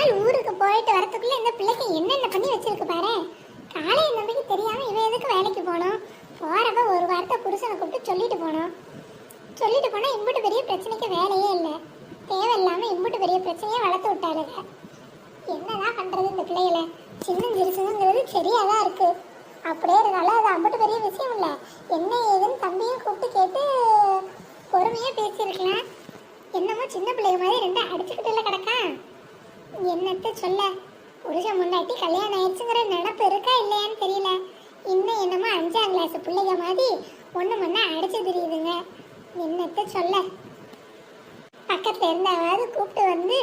நாள் ஊருக்கு போயிட்டு வரத்துக்குள்ளே இந்த பிள்ளைக்கு என்னென்ன பண்ணி வச்சிருக்கு பாரு. காலை நம்பிக்கை தெரியாம இவன் எதுக்கு வேலைக்கு போனோம்? போறப்ப ஒரு வாரத்தை புருஷனை கூப்பிட்டு சொல்லிட்டு போனோம். சொல்லிட்டு போனா இம்புட்டு பெரிய பிரச்சனைக்கு வேலையே இல்லை. தேவையில்லாம இம்புட்டு பெரிய பிரச்சனையை வளர்த்து விட்டாளுங்க என்னதான் பண்றது இந்த பிள்ளைகளை? சின்ன சிறுசுங்கிறது சரியாதான் இருக்கு. அப்படியே இருந்தாலும் அது அம்புட்டு பெரிய விஷயம் இல்லை. என்ன ஏதுன்னு தம்பியும் கூப்பிட்டு கேட்டு பொறுமையா பேசியிருக்கலாம். என்னமோ சின்ன பிள்ளைங்க மாதிரி ரெண்டும் அடிச்சுக்கிட்டு இல்லை கிடக்கா? என்னத்த சொல்ல? புருஷன் முன்னாடி கல்யாணம் ஆயிடுச்சுங்கிற நினப்பு இருக்கா இல்லையான்னு தெரியல. இன்னும் என்னமோ அஞ்சாம் கிளாஸ் பிள்ளைங்க மாதிரி ஒன்று மண்ணா அடிச்சு தெரியுதுங்க. என்னத்த சொல்ல? பக்கத்தில் இருந்தாவது கூப்பிட்டு வந்து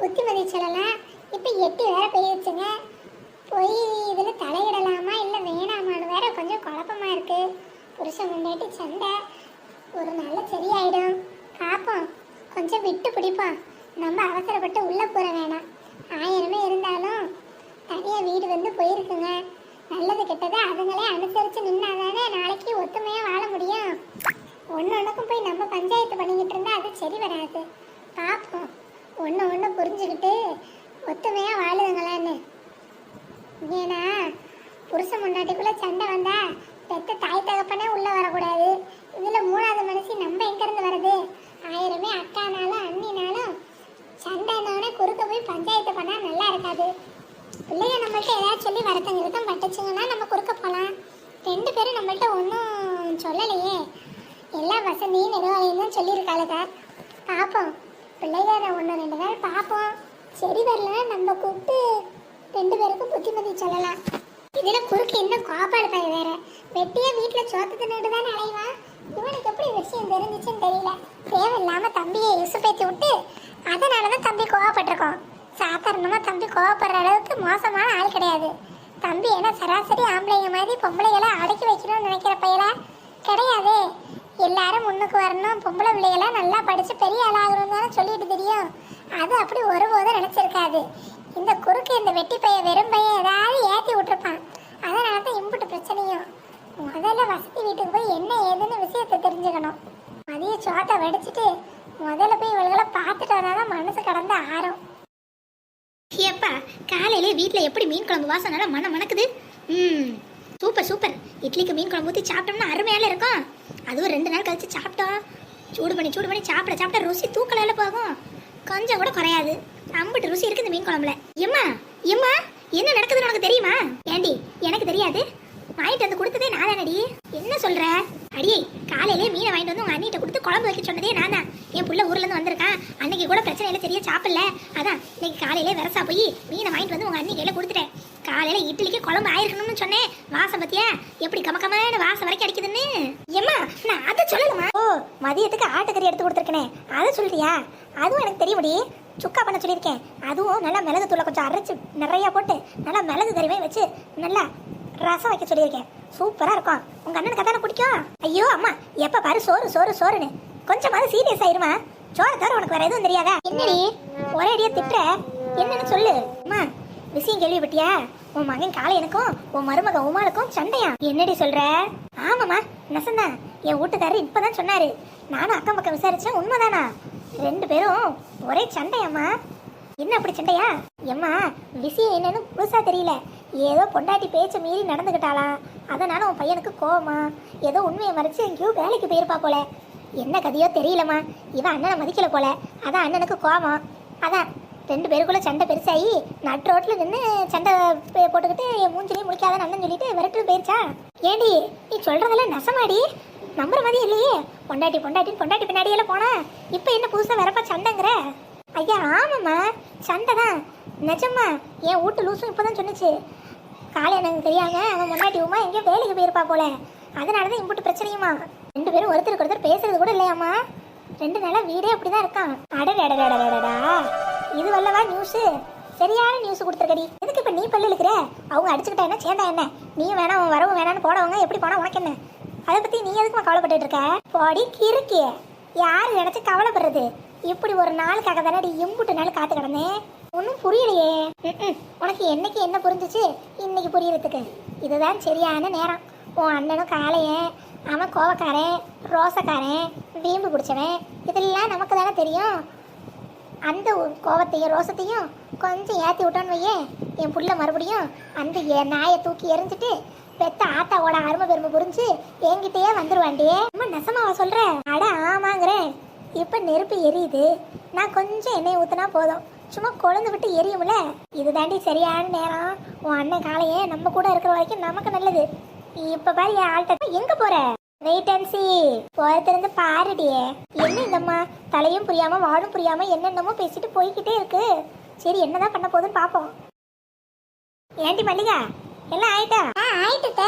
புத்திமதி சொல்லலாம். இப்போ எட்டி வேற போயிடுச்சுங்க போய் இதில் தலையிடலாமா இல்லை வேணாமான்னு வேற கொஞ்சம் குழப்பமாக இருக்குது புருஷன் முன்னாடி சண்டை. ஒரு நாள் சரியாயிடும். பார்ப்போம். கொஞ்சம் விட்டு பிடிப்போம். நம்ம அவசரப்பட்டு உள்ளே போகிற வேணாம். ஆயிரமே இருந்தாலும் தனியாக வீடு வந்து போயிருக்குங்க. நல்லது கெட்டது அதுங்களே அனுசரித்து நின்னாதானே நாளைக்கு ஒத்துமையாக வாழ முடியும். ஒன்று ஒன்றுக்கும் போய் நம்ம பஞ்சாயத்து பண்ணிக்கிட்டு இருந்தால் அது சரி வராது. பார்ப்போம் ஒன்று ஒன்று புரிஞ்சுக்கிட்டு ஒத்துமையாக வாழுதுங்களான்னு. ஏன்னா புருஷன் முன்னாடிக்குள்ளே சண்டை வந்தா பெத்த தாய் தகப்பனே உள்ளே வரக்கூடாது. இதில் மூணாவது மனசு நம்ம எங்கேருந்து வருது? ஆயிரமே அக்கா அண்ணினாலும் சண்டைனோடனே குறுக்க போய் பஞ்சாயத்து பண்ணால் நல்லா இருக்காது பிள்ளைங்க நம்மள்ட்ட ஏதாவது சொல்லி வருத்தம் நிறுத்தம் பட்டுச்சுங்கன்னா நம்ம குறுக்க போகலாம் ரெண்டு பேரும் நம்மள்ட்ட ஒன்றும் சொல்லலையே. எல்லா வசதியும் நெடுவாளையும் தான் சொல்லியிருக்காளுங்க பார்ப்போம் பிள்ளைங்க ஒன்று ரெண்டு நாள் பார்ப்போம் சரி வரலன்னா நம்ம கூப்பிட்டு ரெண்டு பேருக்கும் புத்திமதி சொல்லலாம். இதில் குறுக்கு இன்னும் கோபாடு பையன் வேற. வெட்டியா வீட்டில் சோத்து தின்னுட்டு தானே அலைவான் இவனுக்கு எப்படி விஷயம் தெரிஞ்சிச்சுன்னு தெரியல. தேவையில்லாமல் தம்பியை இசுப்பேத்தி விட்டு அதனால தான் தம்பி கோவப்பட்டிருக்கோம் சாதாரணமாக தம்பி கோவப்படுற அளவுக்கு மோசமான ஆள் கிடையாது. தம்பி என்ன சராசரி ஆம்பளைங்க மாதிரி பொம்பளைகளை அடக்கி வைக்கணும்னு நினைக்கிற பையலா? கிடையாது. எல்லாரும் முன்னுக்கு வரணும். பொம்பளை பிள்ளைகளை நல்லா படிச்சு பெரிய ஆளாகணும் தானே சொல்லிட்டு தெரியும். அது அப்படி ஒருபோதும் நினைச்சிருக்காது. இந்த குறுக்கு இந்த வெட்டி பைய வெறும் பையன் ஏதாவது ஏற்றி விட்டுருப்பான். அதனால தான் இம்புட்டு பிரச்சனையும். முதல்ல வசதி வீட்டுக்கு போய் என்ன ஏதுன்னு விஷயத்தை தெரிஞ்சுக்கணும். மதிய சோத்தை வடிச்சிட்டு முதல்ல போய் இவள்களை பார்த்துட்டு வந்தாதான் மனசு கடந்து ஆறும். காலையிலே வீட்டில் எப்படி மீன் குழம்பு வாசம் நல்லா மன மணக்குது? ம் சூப்பர் சூப்பர் இட்லிக்கு மீன் குழம்பு ஊற்றி சாப்பிட்டோம்னா அருமையால இருக்கும். அதுவும் ரெண்டு நாள் கழிச்சு சாப்பிட்டோம் சூடு பண்ணி சூடு பண்ணி சாப்பிட சாப்பிட ருசி தூக்கலால போகும். கொஞ்சம் கூட குறையாது. அம்பிட்டு ருசி இருக்கு இந்த மீன் குழம்புல. எம்மா எம்மா என்ன நடக்குதுன்னு உனக்கு தெரியுமா? ஏண்டி எனக்கு தெரியாது. வாங்கிட்டு வந்து கொடுத்ததே நான் தானடி என்ன சொல்கிற அடியே காலையிலே மீனை வாங்கிட்டு வந்து உங்க அண்ணிட்ட கொடுத்து குழம்பு வைக்க சொன்னதே நான் தான் என் புள்ள ஊர்ல இருந்து வந்திருக்கான். அன்னைக்கு கூட பிரச்சனை இல்லை சரியா சாப்பிடல. அதான் இன்னைக்கு காலையிலே விரசா போய் மீனை வாங்கிட்டு வந்து உங்க அண்ணி கையில கொடுத்துட்டேன். காலையில இட்லிக்கு குழம்பு ஆயிருக்கணும்னு சொன்னேன். வாசம் பத்தியா? எப்படி கமக்கமான வாசம் வரைக்கும் அடிக்குதுன்னு? ஏம்மா நான் அதை சொல்லலமா ஓ மதியத்துக்கு ஆட்டுக்கறி எடுத்து கொடுத்துருக்கனே. அதை சொல்றியா? அதுவும் எனக்கு தெரியுமடி சுக்கா பண்ண சொல்லியிருக்கேன். அதுவும் நல்லா மிளகு தூளை கொஞ்சம் அரைச்சு நிறைய போட்டு நல்லா மிளகு கறிவை வச்சு நல்லா ரசம் வைக்க சொல்லியிருக்கேன். சூப்பரா இருக்கும். உங்க அண்ணனுக்கு அதானே பிடிக்கும்? ஐயோ அம்மா எப்ப பாரு சோறு சோறு சோறுன்னு. கொஞ்சமாவது சீரியஸ் ஆயிருமா? சோறு தவிர உனக்கு வேற எதுவும் தெரியாதா? என்னடி? ஒரே அடியா திட்டுற. என்னன்னு சொல்லு. அம்மா விஷயம் கேள்விப்பட்டியா? உன் மகன் காலை எனக்கும் உன் மருமக உமாளுக்கும் சண்டையா என்னடி சொல்ற? ஆமாம்மா நெசந்தான். என் வீட்டுக்காரர் இப்பதான் சொன்னாரு. நானும் அக்கம் பக்கம் விசாரிச்சேன் உண்மைதானா? ரெண்டு பேரும் ஒரே சண்டையாம்மா. என்ன அப்படி சண்டையா? எம்மா விஷயம் என்னன்னு புதுசா தெரியல. ஏதோ பொண்டாட்டி பேச்சை மீறி நடந்துக்கிட்டாளா அதனால உன் பையனுக்கு கோவமா? ஏதோ உண்மையை மறைச்சு எங்கேயோ வேலைக்கு போயிருப்பா போல. என்ன கதையோ தெரியலம்மா. இவன் அண்ணனை மதிக்கல போல. அதான் அண்ணனுக்கு கோவம். அதான் ரெண்டு பேருக்குள்ள சண்டை பெருசாகி நட் ரோட்டில் நின்று சண்டை போட்டுக்கிட்டு என் மூஞ்சிலையும் முடிக்காத அண்ணன் சொல்லிட்டு விரட்டு போயிருச்சா? ஏடி நீ சொல்றதெல்லாம் நெசமாடி. நம்புற மாதிரி இல்லையே. பொண்டாட்டி பொண்டாட்டி பொண்டாட்டி பின்னாடியெல்லாம் போனா இப்போ என்ன புதுசாக வரப்பா சண்டைங்கிற? ஐயா ஆமாம்மா. சண்டை தான் நிஜம்மா என் வீட்டு லூசும் இப்போதான் சொன்னுச்சு. காலை எனக்கு தெரியாம அவன் முன்னாடி உமா எங்கேயோ வேலைக்கு போயிருப்பா போல. அதனால தான் இம்புட்டு பிரச்சனையுமா? ரெண்டு பேரும் ஒருத்தருக்கு ஒருத்தர் பேசுறது கூட இல்லையாம்மா? ரெண்டு நாளாக வீடே அப்படிதான் இருக்கான். அடடடடடடடா இது வல்லவா நியூஸு சரியான நியூஸ் கொடுத்துருக்கடி. எதுக்கு இப்போ நீ பல்லு இருக்கிற அவங்க அடிச்சுக்கிட்டா என்ன? சேர்ந்தா என்ன? நீ வேணாம் அவன் வரவும் வேணாம்னு போனவங்க எப்படி போனால் உனக்கு என்ன? அதை பற்றி நீ எதுக்குமா கவலைப்பட்டு இருக்க? போடி கிறுக்கிய. யார் நினச்சி கவலைப்படுறது? இப்படி ஒரு நாளுக்காக தானே இம்புட்டு நாள் காத்து கிடந்தேன். ஒன்றும் புரியலையே. உனக்கு என்னைக்கு என்ன புரிஞ்சுச்சு? இன்னைக்கு புரியறதுக்கு. இதுதான் சரியான நேரம். உன் அண்ணனும் காளையன் அவன் கோவக்காரன் ரோசக்காரன் வீம்பு பிடிச்சவன். இதெல்லாம் நமக்கு தானே தெரியும்? அந்த கோவத்தையும் ரோசத்தையும் கொஞ்சம் ஏற்றி விட்டோன்னு வையே. என் புள்ள மறுபடியும் அந்த நாயை தூக்கி எரிஞ்சிட்டு பெத்த ஆத்தாவோட அருமை பெருமை புரிஞ்சு என்கிட்டயே வந்துருவாண்டி அம்மா நெசமாவா சொல்கிறேன் அட ஆமாங்கிறேன். இப்போ நெருப்பு எரியுது. நான் கொஞ்சம் எண்ணெய் ஊற்றினா போதும். சும்மா கொழுந்து விட்டு எரியும்ல? இது தாண்டி சரியான நேரம். உன் அண்ணன் காலையே நம்ம கூட இருக்கிற வரைக்கும் நமக்கு நல்லது. இப்ப பாரு என் ஆள்கிட்ட எங்க போற? வெயிட் அண்ட் சி போறதிருந்து பாருடியே என்ன இந்தம்மா? தலையும் புரியாம வாழும் புரியாம என்னென்னமோ பேசிட்டு போய்கிட்டே இருக்கு. சரி என்னதான் பண்ண போகுதுன்னு பாப்போம். ஏண்டி மல்லிகா எல்லாம் ஆயிட்டா? ஆ ஆயிட்டுத்த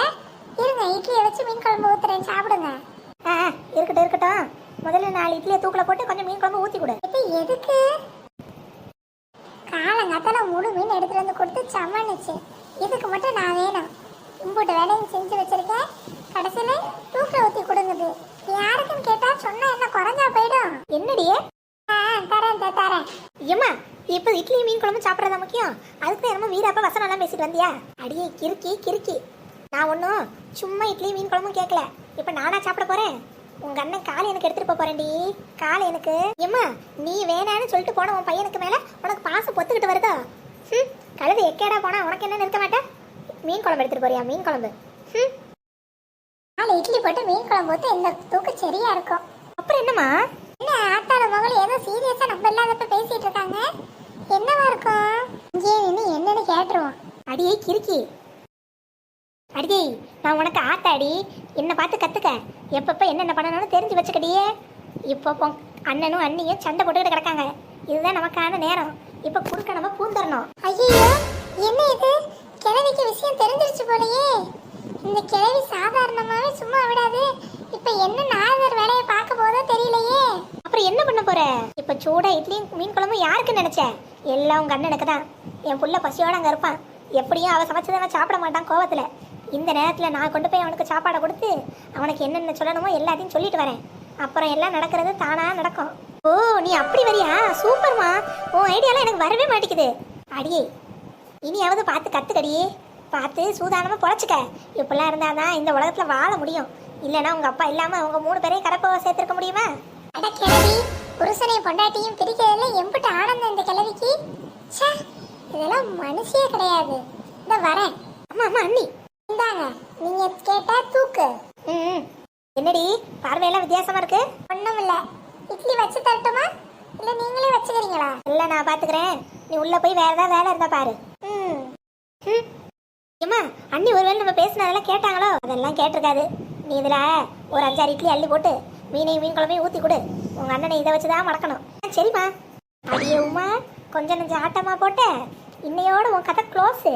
இருங்க இட்லியை வச்சு மீன் குழம்பு ஊத்துறேன். சாப்பிடுங்க. ஆ இருக்கட்டும் இருக்கட்டும். முதல்ல நாலு இட்லியை தூக்கில போட்டு கொஞ்சம் மீன் குழம்பு ஊத்தி கொடு. இது எதுக்கு? காலங்காத்தால முழு மீன் எடுத்துட்டு வந்து கொடுத்து சமன்னுச்சு இதுக்கு மட்டும் நான் வேணும். இம்புட்டு வேலையும் செஞ்சு வச்சிருக்கேன். கடைசியில தூக்கில் ஊற்றி கொடுங்குது. யாருக்குன்னு கேட்டா சொன்னா என்ன குறைஞ்சா போயிடும். என்னடியே ஆ தரேன் தே, தரேன். எம்மா இப்போ இட்லி மீன் குழம்பு சாப்பிட்றதா முக்கியம்? அதுக்கு தான் என்னமோ வீரப்பா வசனம்லாம் பேசிட்டு வந்தியா? அடியே கிறுக்கி கிறுக்கி. நான் ஒன்றும் சும்மா இட்லி மீன் குழம்பும் கேட்கல இப்போ நானா சாப்பிட போகிறேன் உங்க அண்ணன் காலை எனக்கு எடுத்துட்டு போறேன்டி. காலை எனக்கு. ஏமா நீ வேணான்னு சொல்லிட்டு போன உன் பையனுக்கு மேல உனக்கு பாசம் பொத்துக்கிட்டு வருதோ? ம் கழுது எக்கேடா போனா உனக்கு என்ன நிறுத்த மாட்டேன் மீன் குழம்பு எடுத்துட்டு போறியா மீன் குழம்பு? ம் நாலு இட்லி போட்டு மீன் குழம்பு ஊத்து இந்த தூக்கு சரியா இருக்கும். அப்புறம் என்னம்மா? என்ன ஆத்தாள மகள் ஏதோ சீரியஸா நம்ம இல்லாதப்ப பேசிட்டு இருக்காங்க? என்னவா இருக்கும்? இங்கே நின்று என்னன்னு கேட்டுருவோம். அடியே கிறுக்கி. அடியே நான் உனக்கு ஆத்தாடி. என்ன பார்த்து கத்துக்க. எப்பப்ப என்னென்ன பண்ணணும்னு தெரிஞ்சு வச்சுக்கடியே இப்போ அண்ணனும் அண்ணியும் சண்டை போட்டுக்கிட்டு கிடக்காங்க. இதுதான் நமக்கான நேரம். இப்போ குறுக்க நம்ம பூந்தரணும் ஐயோ என்ன இது? கிழவிக்கு விஷயம் தெரிஞ்சிருச்சு போலயே. இந்த கிழவி சாதாரணமாவே சும்மா விடாது. இப்ப என்ன நாரதர் வேலையை பார்க்க போதோ தெரியலையே. அப்புறம் என்ன பண்ண போற? இப்போ சூடா இட்லியும் மீன் குழம்பும் யாருக்கு நினைச்ச? எல்லாம் உங்க அண்ணனுக்கு தான். என் புள்ள பசியோட அங்க இருப்பான். எப்படியும் அவ சமைச்சதை சாப்பிட மாட்டான் கோவத்துல. இந்த நேரத்தில் நான் கொண்டு போய் அவனுக்கு சாப்பாடை கொடுத்து அவனுக்கு என்னென்ன சொல்லணுமோ எல்லாத்தையும் சொல்லிட்டு வரேன். அப்புறம் எல்லாம் நடக்கிறது தானா நடக்கும். ஓ நீ அப்படி வரியா? சூப்பர்மா. உன் ஐடியாலாம் எனக்கு வரவே மாட்டேங்குது. அடியே இனியாவது பார்த்து கற்றுக்கடியே பார்த்து சூதானமாக பொழைச்சிக்க. இப்படிலாம் இருந்தால் தான் இந்த உலகத்தில் வாழ முடியும். இல்லைன்னா உங்கள் அப்பா இல்லாமல் அவங்க மூணு பேரையும் கடப்ப சேர்த்துருக்க முடியுமா? அட கிழவி புருஷனையும் பொண்டாட்டியும் பிரிக்கிறதுல எம்பிட்டு ஆனந்தம் இந்த கிழவிக்கு? இதெல்லாம் மனுஷியே கிடையாது. இந்த வரேன். ஆமாம் ஆமாம் அண்ணி. இந்தாங்க நீங்க கேட்டா தூக்கு. ம் என்னடி பார்வையெல்லாம் வித்தியாசமா இருக்கு? ஒண்ணும் இல்ல இட்லி வச்சு தரட்டுமா? இல்ல நீங்களே வச்சுக்கிறீங்களா? இல்ல நான் பாத்துக்கிறேன். நீ உள்ள போய் வேற ஏதாவது வேலை இருந்தா பாரு. ம். ம். அண்ணி ஒருவேளை நம்ம பேசினதெல்லாம் கேட்டாங்களோ? அதெல்லாம் கேட்டிருக்காது. நீ இதுல ஒரு அஞ்சாறு இட்லி அள்ளி போட்டு மீனையும் மீன் குழம்பையும் ஊத்தி கொடு. உங்க அண்ணனை இதை வச்சுதான் மடக்கணும் சரிம்மா. அடியே உமா கொஞ்சம் நெஞ்சம் ஆட்டமா போட்ட இன்னையோட உன் கதை க்ளோஸு